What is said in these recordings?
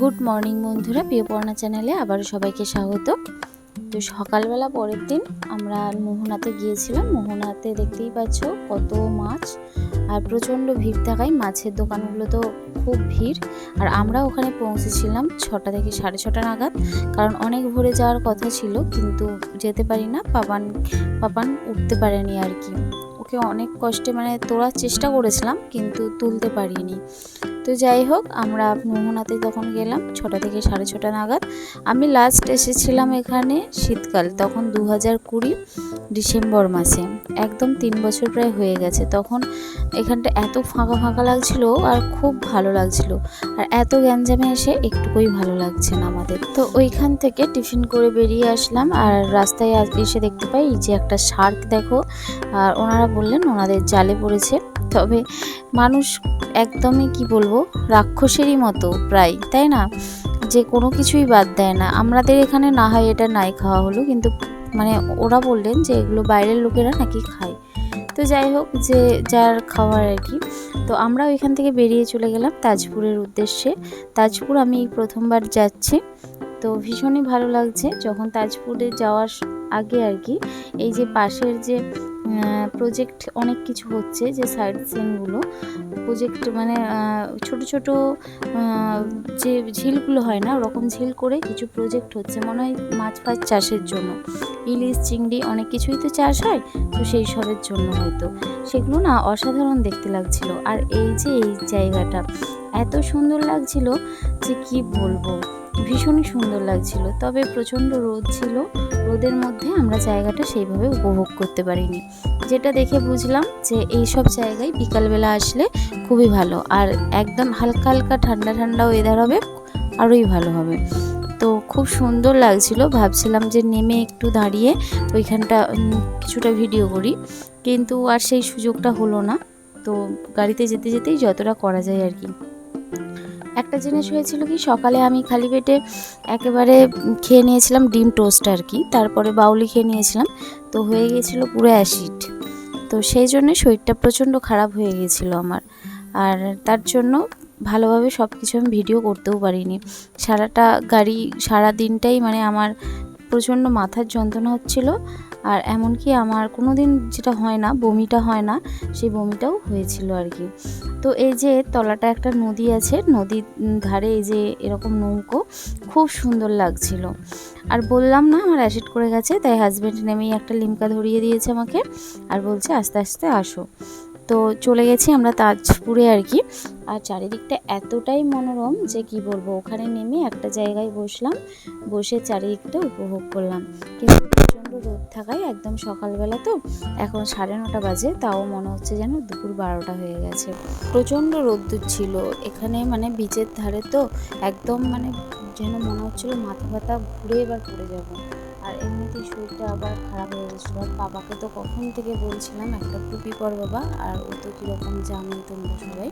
Good morning বন্ধুরা, প্রিয়পর্ণা চ্যানেলে আবারও সবাইকে স্বাগত। তো সকালবেলা পরের দিন আমরা মোহনাতে গিয়েছিলাম। মোহনাতে দেখতেই পাচ্ছ কত মাছ, আর প্রচণ্ড ভিড় থাকায় মাছের দোকানগুলো তো খুব ভিড়। আর আমরা ওখানে পৌঁছেছিলাম ছটা থেকে সাড়ে ছটা নাগাদ, কারণ অনেক ভোরে যাওয়ার কথা ছিল, কিন্তু যেতে পারি না পাপান পাপান উঠতে পারেনি আর কি। ওকে অনেক কষ্টে মানে তোলার চেষ্টা করেছিলাম কিন্তু তুলতে পারিনি। তো যাই হোক, আমরা মোহনাতে তখন গেলাম ছটা থেকে সাড়ে ছটা নাগাদ। আমি লাস্ট এসেছিলাম এখানে শীতকাল, তখন দু হাজার কুড়ি ডিসেম্বর মাসে। একদম তিন বছর প্রায় হয়ে গেছে। তখন এখানটা এত ফাঁকা ফাঁকা লাগছিল আর খুব ভালো লাগছিল। আর এত গ্যাঞ্জামে এসে একটুকুই ভালো লাগছে না আমাদের। তো ওইখান থেকে টিফিন করে বেরিয়ে আসলাম আর রাস্তায় এসে দেখতে পাই যে একটা শার্ক দেখো। আর ওনারা বললেন ওনাদের জালে পড়েছে। তবে মানুষ একদমই কি বলব, রাক্ষসেরই মতো প্রায়, তাই না? যে কোনো কিছুই বাদ দেয় না। আমাদের এখানে না হয় এটা নাই খাওয়া হলো, কিন্তু মানে ওরা বললেন যে এগুলো বাইরের লোকেরা নাকি খায়। তো যাই হোক, যে যার খাওয়ার আর কি। তো আমরা ওইখান থেকে বেরিয়ে চলে গেলাম তাজপুরের উদ্দেশ্যে। তাজপুর আমি প্রথমবার যাচ্ছি। তো ভীষণই ভালো লাগছে যখন তাজপুরে যাওয়ার আগে আর কি, এই যে পাশের যে প্রজেক্ট অনেক কিছু হচ্ছে যে সাইড সিনগুলো প্রজেক্ট মানে ছোট ছোট যে ঝিলগুলো হয় না, ওরকম ঝিল করে কিছু প্রজেক্ট হচ্ছে। মনে হয় মাছ ফাছ চাষের জন্য। ইলিশ, চিংড়ি অনেক কিছুই তো চাষ হয়, তো সেই সবের জন্য হয়তো। সেগুলো না অসাধারণ দেখতে লাগছিল। আর এই যে এই জায়গাটা, এত সুন্দর লাগছিল যে কি বলব? ভীষণই সুন্দর লাগছিল। তবে প্রচণ্ড রোদ ছিল। রোদের মধ্যে আমরা জায়গাটা সেইভাবে উপভোগ করতে পারিনি। যেটা দেখে বুঝলাম যে এই সব জায়গায় বিকালবেলা আসলে খুবই ভালো। আর একদম হালকা হালকা ঠান্ডা ঠান্ডা ওয়েদার হবে, আরোই ভালো হবে। তো খুব সুন্দর লাগছিল। ভাবছিলাম যে নেমে একটু দাঁড়িয়ে ওইখানটা কিছুটা ভিডিও করি। কিন্তু আর সেই সুযোগটা হলো না। তো গাড়িতে যেতে যেতেই যতটা করা যায় আর কি। একটা জিনিস হয়েছিল কি, সকালে আমি খালি পেটে একেবারে খেয়ে নিয়েছিলাম ডিম টোস্ট আর কি, তারপরে বাউলি খেয়ে নিয়েছিলাম। তো হয়ে গিয়েছিল পুরো অ্যাসিড। তো সেই জন্য শরীরটা প্রচণ্ড খারাপ হয়ে গিয়েছিল আমার। আর তার জন্য ভালোভাবে সব কিছু আমি ভিডিও করতেও পারিনি। সারাটা গাড়ি সারা দিনটাই মানে আমার প্রচণ্ড মাথার যন্ত্রণা হচ্ছিল। আর এমনকি আমার কোনো দিন যেটা হয় না, বমিটা হয় না, সেই বমিটাও হয়েছিল আর কি। তো এই যে তলাটা একটা নদী আছে, নদীর ধারে এই যে এরকম নৌকো, খুব সুন্দর লাগছিল। আর বললাম না, আমার অ্যাসিড করে গেছে, তাই হাজব্যান্ড নেমেই একটা লিমকা ধরিয়ে দিয়েছে আমাকে আর বলছে, আস্তে আস্তে আসো। তো চলে গেছি আমরা তাজপুরে আর কি। আর চারিদিকটা এতটাই মনোরম যে কি বলব, ওখানে নেমে একটা জায়গায় বসলাম, বসে চারিদিকটা উপভোগ করলাম। কিন্তু প্রচণ্ড রোদ থাকায় একদম সকালবেলা তো এখন সাড়ে নটা বাজে, তাও মনে হচ্ছে যেন দুপুর বারোটা হয়ে গেছে। প্রচণ্ড রোদ্দুর ছিল, এখানে মানে বিচের ধারে তো একদম মানে যেন মনে হচ্ছিল মাথা ব্যথা ঘুরে এবার পড়ে যাব। আর এমনিতেই শরীরটা আবার খারাপ হয়ে গেছিল। আর বাবাকে তো কখন থেকে বলছিলাম, একটা টুপি পর বাবা, আর ও তো কীরকম জানো তোমরা সবাই।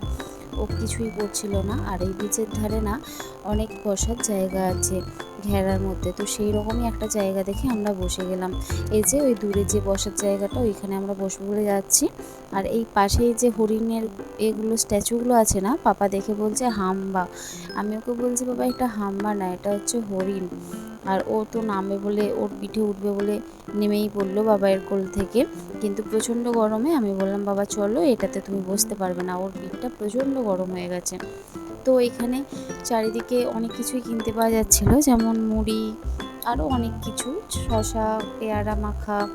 ও কিছুই করছিল না। আর এই বিচের ধারে না অনেক বসার জায়গা আছে ঘেরার মধ্যে। তো সেই রকমই একটা জায়গা দেখে আমরা বসে গেলাম। এই যে ওই দূরে যে বসার জায়গাটা, ওইখানে আমরা বসবো বলে যাচ্ছি। আর এই পাশেই যে হরিণের এগুলো স্ট্যাচুগুলো আছে না, পাপা দেখে বলছে হাম্বা। আমি ওকে বলছি, বাবা, এটা হাম্বা না, এটা হচ্ছে হরিণ। আর ও তো নামবে বলে, ওর পিঠে উঠবে বলে নেমেই পড়ল বাবার কোল থেকে। কিন্তু প্রচণ্ড গরমে আমি বললাম, বাবা, চলো, এটাতে তুমি বসতে পারবে না, ওর পিঠটা প্রচণ্ড গরম হয়ে গেছে। তো এখানে চারিদিকে অনেক কিছুই কিনতে পাওয়া যাচ্ছিল, যেমন মুড়ি আরও অনেক কিছু শশা পেয়ারা মাখা,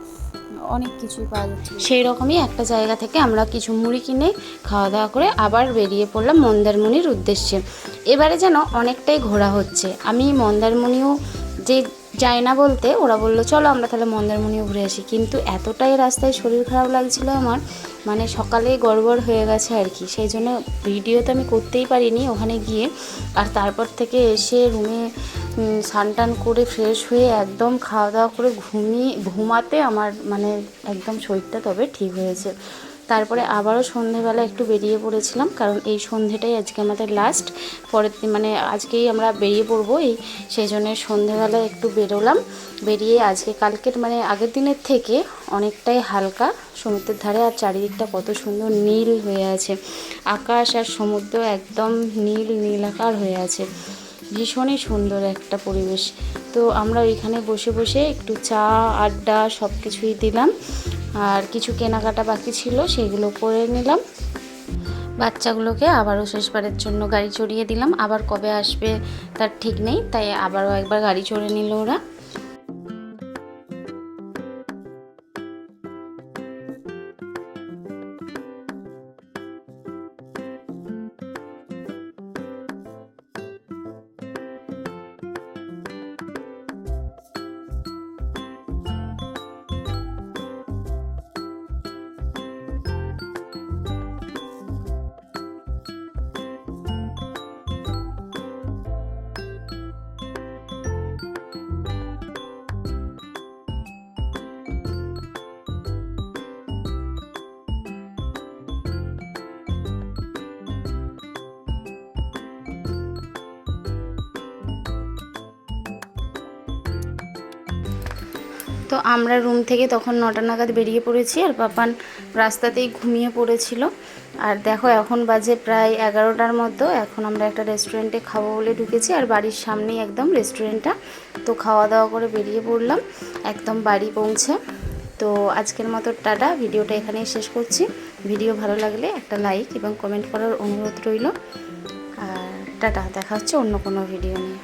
অনেক কিছুই পাওয়া যাচ্ছে সেই রকমই একটা জায়গা থেকে আমরা কিছু মুড়ি কিনে খাওয়া দাওয়া করে আবার বেরিয়ে পড়লাম মন্দারমণির উদ্দেশ্যে। এবারে যেন অনেকটাই ঘোরা হচ্ছে। আমি মন্দারমণিও যে যায় না বলতে ওরা বলল, চলো আমরা তাহলে মন্দারমণিও ঘুরে আসি। কিন্তু এতটাই রাস্তায় শরীর খারাপ লাগছিল আমার মানে সকালে গড়বড় হয়ে গেছে আর কি। সেই জন্য ভিডিও তো আমি করতেই পারিনি ওখানে গিয়ে। আর তারপর থেকে এসে রুমে স্নান টান করে ফ্রেশ হয়ে একদম খাওয়া দাওয়া করে ঘুমিয়ে, ঘুমাতে আমার মানে একদম শরীরটা তবে ঠিক হয়েছে। তারপরে আবারও সন্ধেবেলা একটু বেরিয়ে পড়েছিলাম, কারণ এই সন্ধেটাই আজকে আমাদের লাস্ট পরের মানে আজকেই আমরা বেরিয়ে পড়ব, এই সেই জন্য সন্ধেবেলা একটু বেরোলাম। বেরিয়ে আজকে কালকের মানে আগের দিনের থেকে অনেকটাই হালকা, সমুদ্রের ধারে আর চারিদিকটা কত সুন্দর নীল হয়ে আছে। আকাশ আর সমুদ্র একদম নীল নীলাকার হয়ে আছে। ভীষণই সুন্দর একটা পরিবেশ। তো আমরা ওইখানে বসে বসে একটু চা, আড্ডা সব কিছুই দিলাম। আর কিছু কেনাকাটা বাকি ছিল, সেগুলো করে নিলাম। বাচ্চাগুলোকে আবারও শেষবারের জন্য গাড়ি চড়িয়ে দিলাম। আবার কবে আসবে তার ঠিক নেই, তাই আবারও একবার গাড়ি চড়ে নিল ওরা। তো আমরা রুম থেকে তখন নটা নাগাদ বেরিয়ে পড়েছি আর পাপান রাস্তাতেই ঘুমিয়ে পড়েছিল। আর দেখো, এখন বাজে প্রায় এগারোটার মতো। এখন আমরা একটা রেস্টুরেন্টে খাব বলে ঢুকেছি আর বাড়ির সামনেই একদম রেস্টুরেন্টটা তো খাওয়া দাওয়া করে বেরিয়ে পড়লাম। একদম বাড়ি পৌঁছে। তো আজকের মতো টাটা। ভিডিওটা এখানেই শেষ করছি। ভিডিও ভালো লাগলে একটা লাইক এবং কমেন্ট করার অনুরোধ রইল। আর টাটা, দেখা হচ্ছে অন্য কোনো ভিডিও নিয়ে।